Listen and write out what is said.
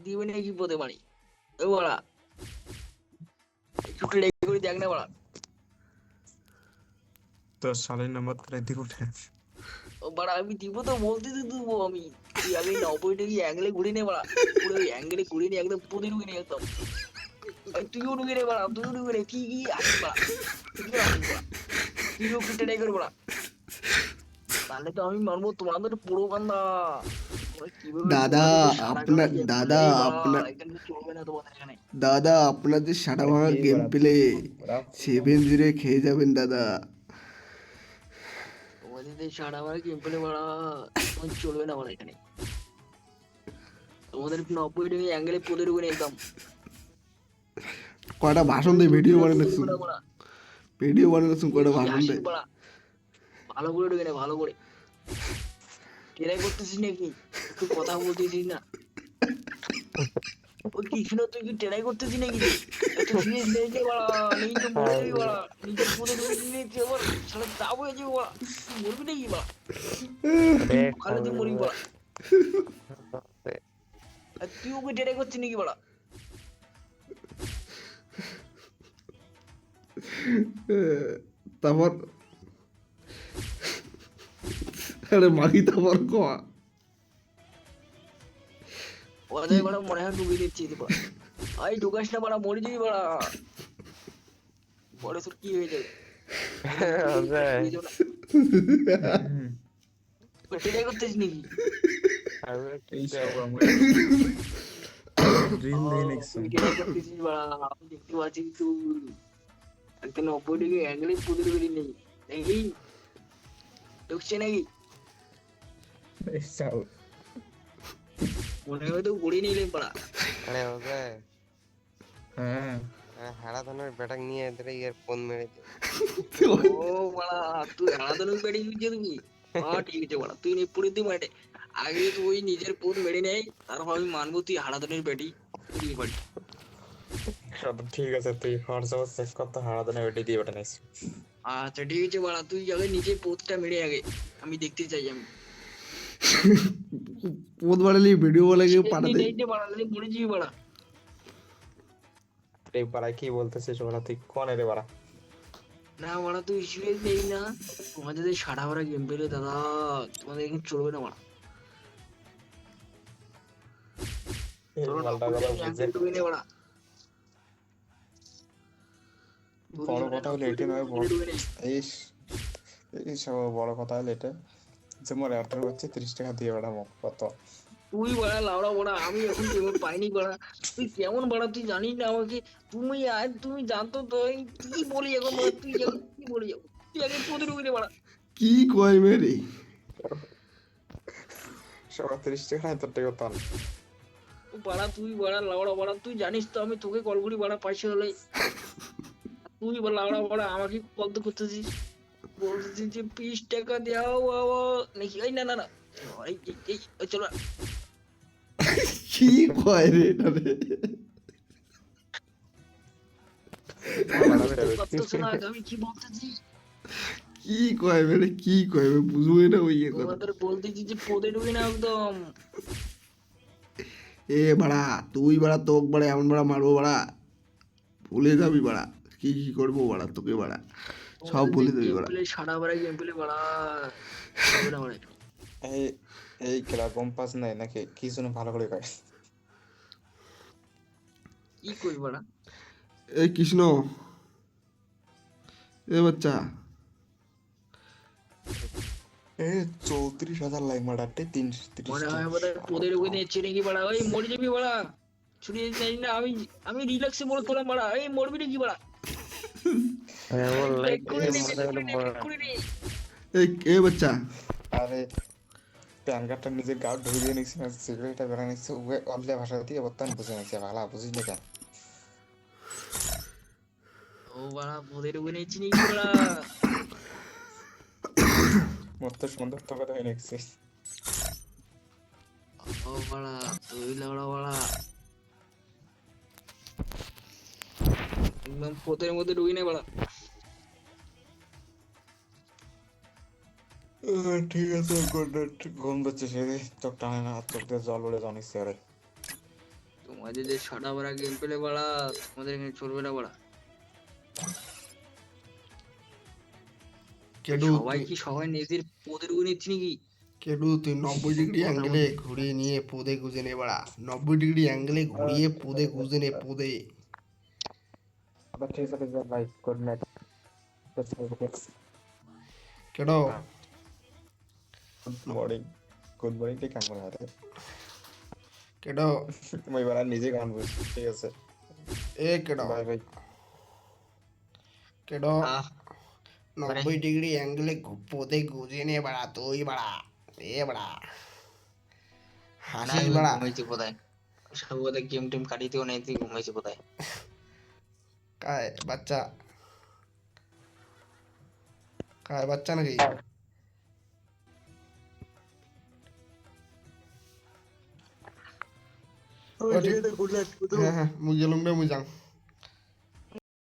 দিবে নাকি পদে বাড়ি? ও বাড়া একটু ট্রাই করে দেখ না বাড়া তোর শালের নাম্বার তারা দিক উঠে। ও বাড়া আমি দিব তো বলতে তো দেবো আমি। তুই আগে নব্বইটা কি অ্যাঙ্গেলে ঘুরে নে বাড়া পুরো অ্যাঙ্গেলে ঘুরে নে একদম পদে ঢুকে নে একদম। তুইও ঢুকে নে বাড়া তুইও ঢুকে নে কি কি আসিস বাড়া তুইও একটু করে বাড়া তাহলে তো আমি মারবো তোমাদের পুরো বান্দা দাদা, তোমাদের আপনার- দাদা, আপনার- দাদা আপনার যে সাটা ভাঙা গেম প্লে সেভেন জিরো খেয়ে যাবেন দাদা। তোমাদের সারা বার গেম প্লে বাড়া চলবে না বাড়া এখানে তোমাদের নব্বই ডিগ্রি অ্যাঙ্গেলে একদম। কয়টা ভাষণ দেয়? ভিডিও বানানো। ভিডিও বানানো কয়টা ভাষণ দেয়? ভালো করে ঢুকে ভালো করে। ট্রাই করতেছিস নাকি? একটু কথা বলতেছিস না। তুই কি ট্রাই করতেছিস নাকি? এত সিরিয়াস নেই যে নেই তো মরে যাবি বাড়া নিজের পদে ঢুকে নিয়েছি আবার সারা চাপ হয়ে যাবে বাড়া তুই মরবি নাকি বাড়া? ওখানে তুই মরবি বাড়া। আর তুই ওকে ট্রাই করছিস নাকি বাড়া? তারপর আরে মাগি তারপর কয়া ওদের বাড়া মনে হয় ঢুকে দিচ্ছি বাড়া আই ঢুকাস না বাড়া মরে যাবি বাড়া। পরে তোর কি হয়ে। যাবে হয়ে করতেছিস নাকি? ড্রিম বাড়া আমি দেখতে পাচ্ছি তুই। একটা নব্বই ডিগ্রি অ্যাঙ্গেলে পুদের বেরি নেই। নাকি? ঢুকছে নাকি? মনে হয় তো গড়ি নিলেন পাড়া। আরে ওকে। হ্যাঁ। হারা ধনের ব্যাটাক নিয়ে এদের ইয়ার ফোন মেরে দে ও বাড়া তুই আলাদানো বেড়ে দিচ্ছে তুমি হ্যাঁ ঠিক আছে বাড়া তুই পড়ে তুই মাঠে। আগে তুই নিজের পুর মেরে নেই তারপর আমি মানবো তুই হারাদনের বেটি তুই সব ঠিক আছে তুই হোয়াটসঅ্যাপ চেক কর তো হারাদনে ওইটি দিয়ে ওটা নিস আচ্ছা ঠিক আছে বাড়া তুই আগে নিজের পোতটা মেরে আগে। আমি দেখতে চাই আমি। পোদ বাড়ালি ভিডিও বলে কেউ পাঠাতে বাড়া বাড়া কি বলতেছিস ওরা তুই কোন রে বাড়া না বাড়া তুই সিরিয়াস নেই না তোমাদের এই সারা ভরা গেম পেলে দাদা তোমাদের এখন চলবে না বাড়া বাড়া বড় কথা হলো এটি নয় বড় বড় কথা হলো এটা যে মোর তিরিশ টাকা দিয়ে বেড়াবো কত? তুই বাড়া লাউড়া বাড়া আমি এখন পেমেন্ট পাইনি বাড়া। তুই কেমন বাড়া তুই জানিস না আমাকে। তুমি আর তুমি জানতো তো কি বলি এখন তুই কি বলি? তুই আগে তোদের বাড়া। কি কয় মেরে? সবার তিরিশ টাকা তোর টাকা তাল বাড়া তুই বাড়া লাউড়া বাড়া তুই জানিস তো আমি তোকে কল করি বাড়া পয়সা হলে তুই বা লাউড়া বাড়া আমাকে কল তো করতেছিস। বলতেছিস যে বিশ টাকা দেওয়া বাবা নাকি এই না না না এই এই, এই এই, চলো কি কয় রে এটা রে আমি কি বলতেছি কি কয় মেরে কি কয় আমি না ওই কথা বলতেছি যে পদে ঢুকে না একদম এ বাড়া তুই বাড়া তোক বাড়া এমন বাড়া মারবো বাড়া ভুলে যাবি বাড়া কি কি করব বাড়া তোকে বাড়া সব বাড়া গেমপ্লে সারা বারে বাড়া। হবে না বাড়া এই এই খেলা কম্পাস নাই নাকি? কি জন্য ভালো করে কয়। কি করি বাড়া? এই কৃষ্ণ। এ বাচ্চা। এ চৌত্রিশ হাজার লাইক মারাতে তিনশো মনে হয় বোধহয় পদে ঢুকে নিচ্ছে নাকি বাড়া। ওই মরে যাবি বাড়া। ছুটি যাই না আমি আমি রিল্যাক্সে মরে তোলাম বাড়া। এই মরবি নাকি বাড়া? এ বাচ্চা আরে প্যান কার্ডটা নিজের গাড় ঢুকে দিয়ে নিচ্ছে সিগারেটটা বেড়া নিচ্ছে ওকে অল্লে ভাষা দিয়ে বর্তমান বুঝে নিচ্ছে ভালো বুঝিস না কেন ও বাড়া সুন্দর তো কথা হয়ে ও বাড়া একদম পদের মধ্যে ঢুকে নে বাড়া। ঠিক আছে ঘুম পাচ্ছে সে চোখ টানে না চোখ দিয়ে জল উড়ে তোমাদের যে সাদা বাড়া গেম পেলে বাড়া তোমাদের এখানে চলবে না বাড়া। কেডু সবাই কি সবাই নিজের পদের গুণ নিচ্ছে নাকি? কেডু তুই নব্বই ডিগ্রি অ্যাঙ্গেলে ঘুরিয়ে নিয়ে পোদে গুজে নে বাড়া। নব্বই ডিগ্রি অ্যাঙ্গেলে ঘুরিয়ে পোদে গুজে নে পোদে আবার ঠিক আছে আছে ভাই গুড নাইট কেডো গুড মর্নিং গুড মর্নিং ঠিক কাম করা হাতে কেডো তুমি এবার নিজে গান বুঝ ঠিক আছে এ কেডো বাই বাই কেডো নব্বই ডিগ্রি অ্যাঙ্গেলে পোদে গুজে নে বাড়া তুই বাড়া এ বাড়া হাসিস আমি বাড়া ঘুমাইছি কোথায় সব কোথায় গেম টেম কাটিতেও নাই তুই ঘুমাইছি কোথায় কায় বাচ্চা কায় বাচ্চা নাকি ও ঠিক- হ্যাঁ হ্যাঁ মুই গেলুম রে মুই যাং